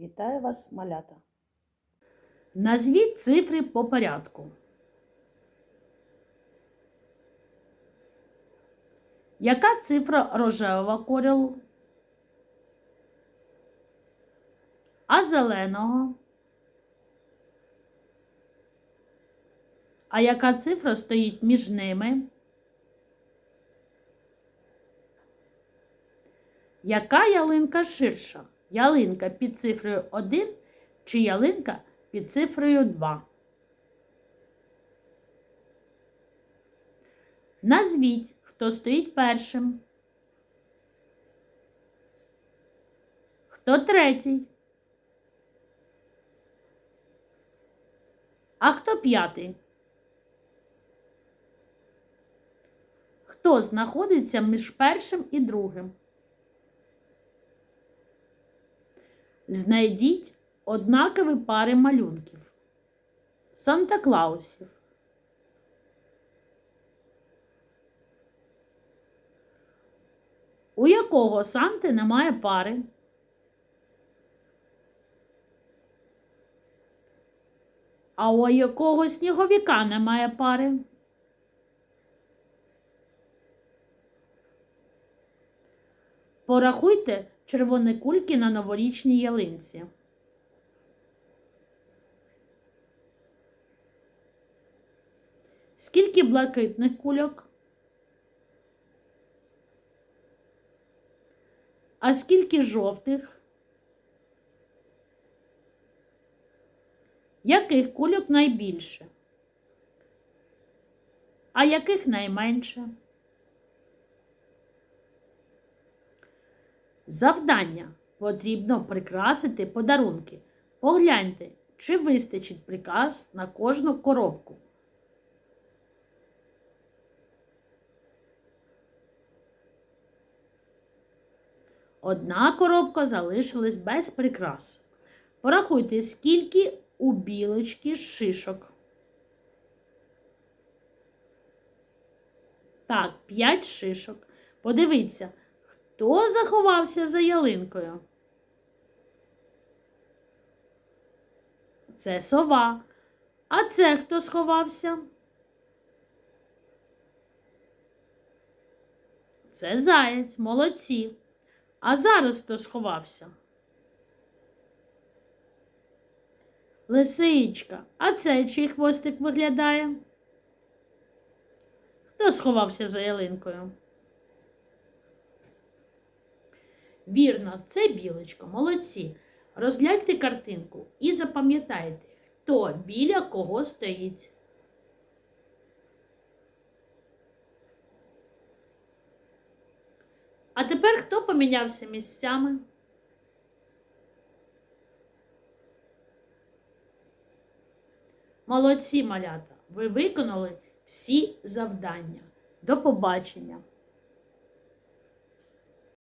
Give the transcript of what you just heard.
Вітаю вас, малята. Назвіть цифри по порядку. Яка цифра рожевого кольору? А зеленого? А яка цифра стоїть між ними? Яка ялинка ширша? Ялинка під цифрою 1 чи ялинка під цифрою 2? Назвіть, хто стоїть першим. Хто третій? А хто п'ятий? Хто знаходиться між першим і другим? Знайдіть однакові пари малюнків. Санта Клаусів. У якого Санти немає пари? А у якого сніговіка немає пари? Порахуйте червоні кульки на новорічній ялинці. Скільки блакитних кульок? А скільки жовтих? Яких кульок найбільше? А яких найменше? Завдання потрібно прикрасити подарунки. Погляньте, чи вистачить приказ на кожну коробку. Одна коробка залишилась без прикрас. Порахуйте, скільки у білочки шишок. Так, 5 шишок. Подивіться, хто заховався за ялинкою? Це сова. А це хто сховався? Це заєць, молодці. А зараз хто сховався? Лисичка, а це чий хвостик виглядає? Хто сховався за ялинкою? Вірно, це білочка, молодці. Розгляньте картинку і запам'ятайте, хто біля кого стоїть. А тепер хто помінявся місцями? Молодці малята, ви виконали всі завдання. До побачення!